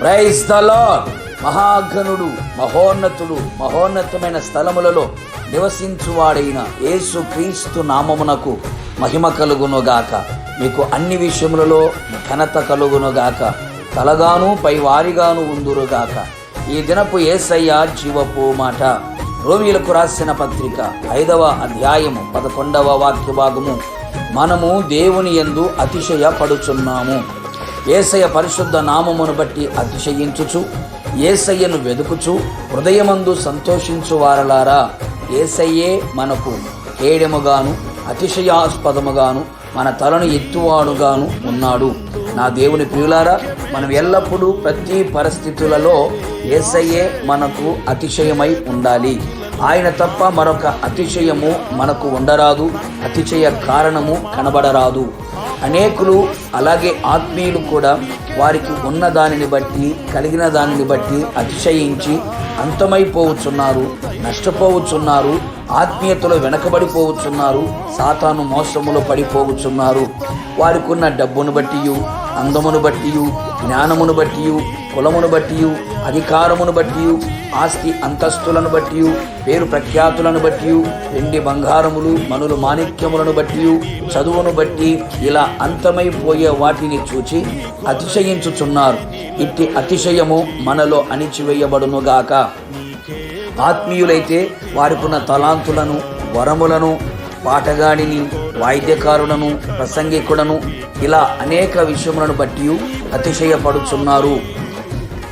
Praise the lord. మహాఘనుడు మహోన్నతుడు మహోన్నతమైన స్థలములలో నివసించువాడైన యేసు క్రీస్తు నామమునకు మహిమ కలుగునుగాక. మీకు అన్ని విషయములలో ఘనత కలుగునుగాక. తలగాను పై వారిగాను ఉందురుగాక. ఈ దినపు ఏసయ్య జీవపు మాట. రోమిలకు రాసిన పత్రిక ఐదవ అధ్యాయము పదకొండవ వాక్య భాగము మనము దేవుని యందు అతిశయపడుచున్నాము. ఏసయ పరిశుద్ధ నామమును బట్టి అతిశయించుచు ఏసయ్యను వెదుకుచు హృదయమందు సంతోషించు వారలారా. ఏసయ్యే మనకు కేడెముగాను అతిశయాస్పదముగాను మన తలను ఎత్తువాడుగాను ఉన్నాడు. నా దేవుని ప్రియులారా మనం ఎల్లప్పుడూ ప్రతి పరిస్థితులలో ఏసయ్యే మనకు అతిశయమై ఉండాలి. ఆయన తప్ప మరొక అతిశయము మనకు ఉండరాదు అతిశయ కారణము కనబడరాదు. అనేకులు అలాగే ఆత్మీయులు కూడా వారికి ఉన్న దానిని బట్టి కలిగిన దానిని బట్టి అతిశయించి అంతమైపోవచ్చున్నారు నష్టపోవచ్చున్నారు ఆత్మీయతలో వెనకబడిపోవచ్చున్నారు సాతాను మోసములో పడిపోవచ్చున్నారు. వారికి ఉన్న డబ్బును బట్టి అందమును బట్టి జ్ఞానమును బట్టి కులమును బట్టి అధికారమును బట్టి ఆస్తి అంతస్తులను బట్టి పేరు ప్రఖ్యాతులను బట్టి వెండి బంగారములు మనులు మాణిక్యములను బట్టి చదువును బట్టి ఇలా అంతమైపోయే వాటిని చూచి అతిశయించుచున్నారు. ఇట్టి అతిశయము మనలో అణిచివేయబడునుగాక ఆత్మీయులైతే వారికున్న తలాంతులను వరములను పాటగాడిని వాయిద్యకారులను ప్రసంగికులను ఇలా అనేక విషయములను బట్టి అతిశయపడుచున్నారు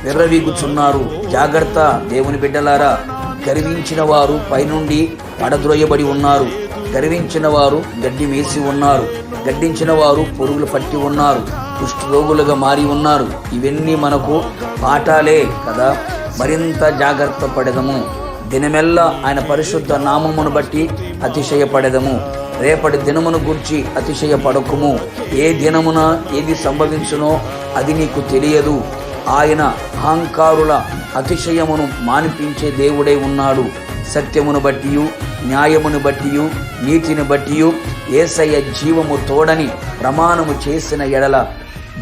విర్రవీగుచున్నారు. జాగ్రత్త దేవుని బిడ్డలారా గర్వించిన వారు పైనుండి పడద్రోయబడి ఉన్నారు. గర్వించిన వారు గడ్డి మేసి ఉన్నారు. గడ్డించిన వారు పురుగులు పట్టి ఉన్నారు. రోగులుగా మారి ఉన్నారు. ఇవన్నీ మనకు పాఠాలే కదా. మరింత జాగ్రత్త పడదము. దినమెల్లా ఆయన పరిశుద్ధ నామమును బట్టి అతిశయపడదము. రేపటి దినమును గుర్చి అతిశయపడకుము. ఏ దినమున ఏది సంభవించునో అది నీకు తెలియదు. ఆయన అహంకారుల అతిశయమును మానిపించే దేవుడై ఉన్నాడు. సత్యమును బట్టి న్యాయమును బట్టి నీతిని బట్టి ఏసయ్య జీవము తోడని ప్రమాణము చేసిన ఎడల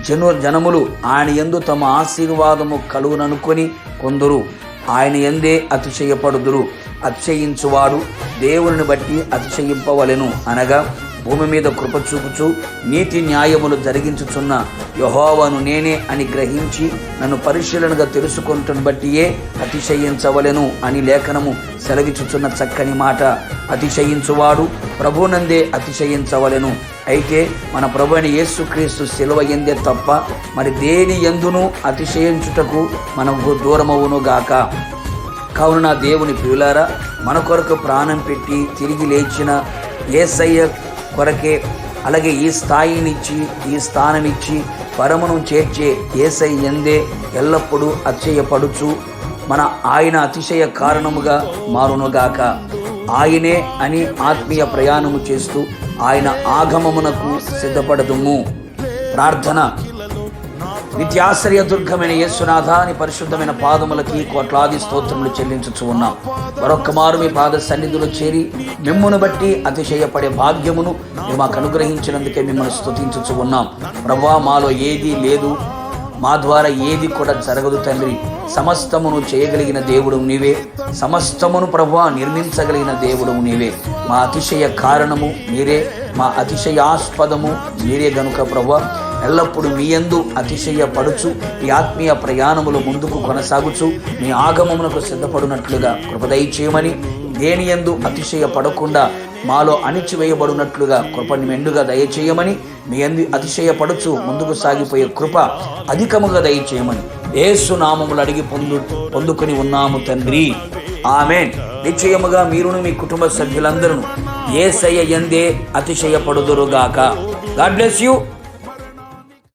జను జనములు ఆయన ఎందు తమ ఆశీర్వాదము కలుగుననుకొని కొందరు. ఆయన ఎందే అతిశయపడుదురు. అతిశయించువాడు. దేవుని బట్టి అతిశయింపవలెను అనగా భూమి మీద కృప చూపుచు నీతి న్యాయములు జరిగించుచున్న యహోవను నేనే అని గ్రహించి నన్ను పరిశీలనగా తెలుసుకుంటున్న బట్టియే అతిశయించవలెను అని లేఖనము సెలగించుచున్న చక్కని మాట. అతిశయించువాడు ప్రభునందే అతిశయించవలెను. అయితే మన ప్రభు అయిన యేసుక్రీస్తు శిలువ ఎందే తప్ప మరి దేని ఎందును అతిశయించుటకు మనకు దూరమవును గాక కావున నా దేవుని ప్రియులారా మన కొరకు ప్రాణం పెట్టి తిరిగి లేచిన ఏసయ్య కొరకే అలాగే ఈ స్థాయినిచ్చి ఈ స్థానమిచ్చి పరమను చేర్చే ఏసై ఎందే ఎల్లప్పుడూ అతిశయపడుచు మన ఆయన అతిశయ కారణముగా మారునుగాక. ఆయనే అని ఆత్మీయ ప్రయాణము చేస్తూ ఆయన ఆగమమునకు సిద్ధపడదుము. ప్రార్థన. నిత్యాశ్రయ దుర్గమైన యేసునాథ అని పరిశుద్ధమైన పాదములకి కోట్లాది స్తోత్రములు చెల్లించుచు ఉన్నాం. మరొక్క మారు మీ పాద సన్నిధిలో చేరి మిమ్మును బట్టి అతిశయపడే భాగ్యమును మాకు అనుగ్రహించినందుకే మిమ్మల్ని స్తుతించుచు ఉన్నాం. ప్రభా మాలో ఏదీ లేదు. మా ద్వారా ఏది కూడా జరగదు తండ్రి. సమస్తమును చేయగలిగిన దేవుడు నీవే. సమస్తమును ప్రభా నిర్మించగలిగిన దేవుడు నీవే. మా అతిశయ కారణము మీరే. మా అతిశయాస్పదము మీరే గనుక ప్రభా ఎల్లప్పుడూ మీ యందు అతిశయపడుచు ఈ ఆత్మీయ ప్రయాణములు ముందుకు కొనసాగుచు మీ ఆగమమునకు సిద్ధపడినట్లుగా కృపదయ చేయమని దేని యందు అతిశయపడకుండా మాలో అణిచివేయబడినట్లుగా కృపని మెండుగా దయచేయమని మీ అంది అతిశయపడుచు ముందుకు సాగిపోయే కృప అధికముగా దయచేయమని ఏసు నామములు అడిగి పొందు పొందుకుని ఉన్నాము తండ్రి. ఆమె నిశ్చయముగా మీరును మీ కుటుంబ సభ్యులందరూ ఏసయ్య ఎందే అతిశయపడుదురుగాక. God bless you.